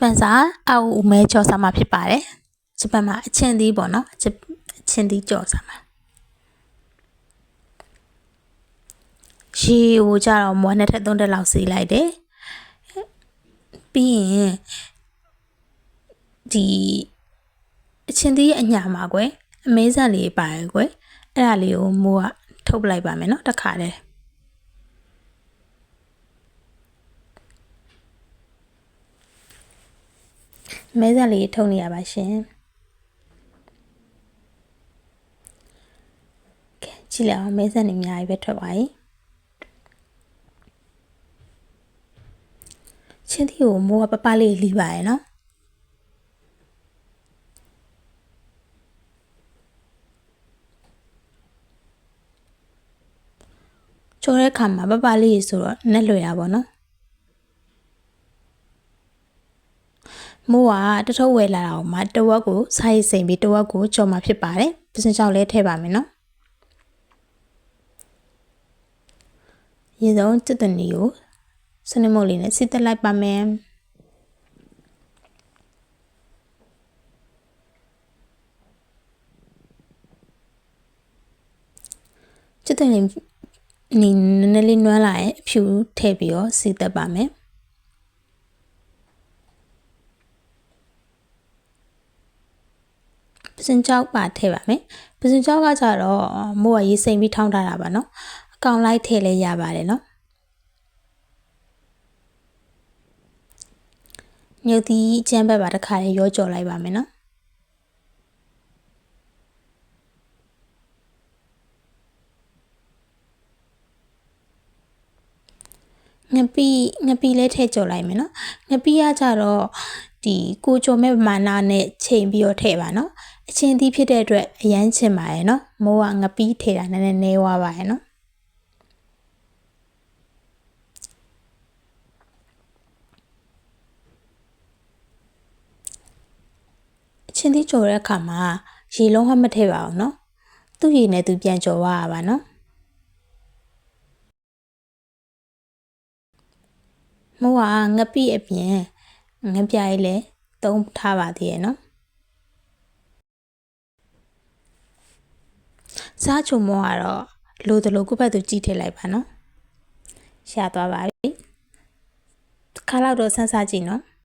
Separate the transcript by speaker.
Speaker 1: ပန်စာအောက်ဦးမဲကြော်စာမှာဖြစ်ပါတယ်ဂျပန်မှာအချင်းသီးပေါ့နော်အချင်းအချင်းသီးကြော်စာမှာရေကိုကြတော့မွားနှစ်ထက်သုံးထက်လောက်စီးလိုက်တယ်ပြီးရင်ဒီအချင်းသီးရဲ့အညာမှာကွယ်အမဲဆန်လေးပါတယ်ကွယ်အဲ့ဒါလေးကိုမိုးကထုတ်ပလိုက်ပါမယ်နော်တစ်ခါတည်း မဲဆန်လေးထုတ်နေရပါရှင်ကဲကြည့်လိုက်အောင်မဲဆန်နေအများကြီးပဲထွက်ပါ යි ချင်းသီးကိုမိုးကပပလေးလီးပါရဲ့နော်ချိုးတဲ့ခါမှာပပလေးဆိုတော့နက်လွယ်တာပေါ့နော် မိုးကတထုပ်ဝယ်လာတာကိုမှတဝက်ကိုစားရိတ်စိမ်ပြီးတဝက်ကိုကြော်မှာဖြစ်ပါတယ်ပစင်ချောက်လေးထည့်ပါမယ်နော်ရေစုံတစ်တနီကိုစနေမုတ်လေးနဲ့စစ်တက်လိုက်ပါမယ်ချစ်တဲ့နေနည်းနည်းလေးနွမ်းလာရင်အဖြူထည့်ပြီးတော့စီတက်ပါမယ် ပစင်ကြောက်ပါထည့်ပါမယ်ပစင်ကြောက်ကကြတော့မိုးကရေးစိမ်ပြီးထောင်းထားတာပါနော်အကောင်လိုက်ထည့်လဲရပါတယ်နော်ညုတ်ဒီကျန်းဘက်ပါတစ်ခါလေးရောကြော်လိုက်ပါမယ်နော်ငပီငပီလေးထည့်ကြော်လိုက်မယ်နော်ငပီကကြတော့ ဒီကိုကြော်မဲ့ပမာဏနဲ့ချိန်ပြီးတော့ထည့်ပါနော်အချင်းသီးဖြစ်တဲ့အတွက်အရန်ချင်ပါရဲ့နော်မိုးကငပီထည့်တာနည်းနည်းနေဝပါရဲ့နော်အချင်းသီးကြော်တဲ့အခါမှာရေလုံးဝမထည့်ပါဘူးနော်သူ့ရေနဲ့သူပြန်ကြော်ရပါနော်မိုးကငပိအပြင် ငပြိုင်လည်းသုံးထားပါသေးရဲ့နော်စားချုံမောကတော့လိုတလိုခုဘက်သူကြည့်ထည့်လိုက်ပါနော်ရှာသွားပါပြီခါလောက်တော့ဆန်းစားကြည့်နော်